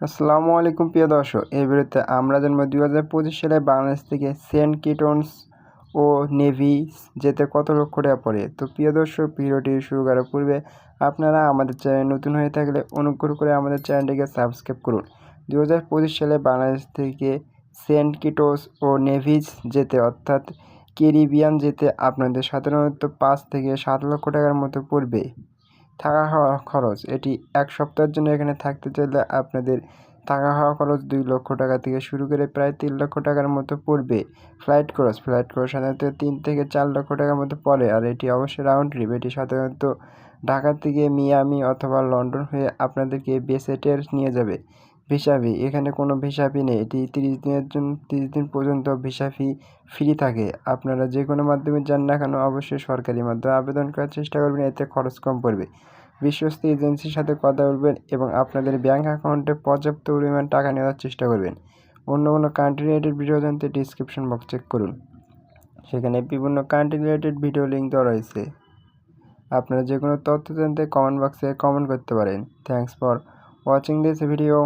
আসসালামু আলাইকুম, প্রিয় দর্শক। এই ভিডিওতে আমরা জানব দুই হাজার পঁচিশ সালে বাংলাদেশ থেকে সেন্ট কিটন্স ও নেভি যেতে কত লক্ষ টাকা পড়ে। তো প্রিয় দর্শক, ভিডিওটি শুরু করার পূর্বে আপনারা আমাদের চ্যানেল নতুন হয়ে থাকলে অনুগ্রহ করে আমাদের চ্যানেলটিকে সাবস্ক্রাইব করুন। দু হাজার পঁচিশ সালে বাংলাদেশ থেকে সেন্ট কিটোস ও নেভিজ যেতে, অর্থাৎ ক্যারিবিয়ান যেতে আপনাদের সাধারণত পাঁচ থেকে সাত লক্ষ টাকার মতো পড়বে। থাকা খাওয়া খরচ। এটি এক সপ্তাহের জন্য এখানে থাকতে চাইলে আপনাদের থাকা খাওয়া খরচ দুই লক্ষ টাকা থেকে শুরু করে প্রায় তিন লক্ষ টাকার মতো পড়বে। ফ্লাইট খরচ। ফ্লাইট খরচ সাধারণত তিন থেকে চার লক্ষ টাকার মতো পড়ে আর এটি অবশ্যই রাউন্ড ট্রিপ এটি সাধারণত ঢাকা থেকে মিয়ামি অথবা লন্ডন হয়ে আপনাদেরকে বেসেটের নিয়ে যাবে। Visa fee. এখানে কোনো ভিসা ফি নেই। এটি তিরিশ দিনের জন্য তিরিশ দিন পর্যন্ত ভিসা ফি ফ্রি থাকে। আপনারা যে কোনো মাধ্যমে যান না কেন অবশ্যই সরকারি মাধ্যমে আবেদন করার চেষ্টা করবেন। এতে খরচ কম পড়বে। বিশ্বস্ত এজেন্সির সাথে কথা বলবেন এবং আপনাদের ব্যাঙ্ক অ্যাকাউন্টে পর্যাপ্ত পরিমাণ টাকা নেওয়ার চেষ্টা করবেন। অন্য কোনো কান্ট্রি রিলেটেড ভিডিও জানতে ডিসক্রিপশন বক্স চেক করুন। সেখানে বিভিন্ন কান্ট্রি রিলেটেড ভিডিও লিঙ্ক দেওয়া রয়েছে। আপনারা যে কোনো তথ্য জানতে কমেন্ট বক্সে কমেন্ট করতে পারেন। Thanks for watching this video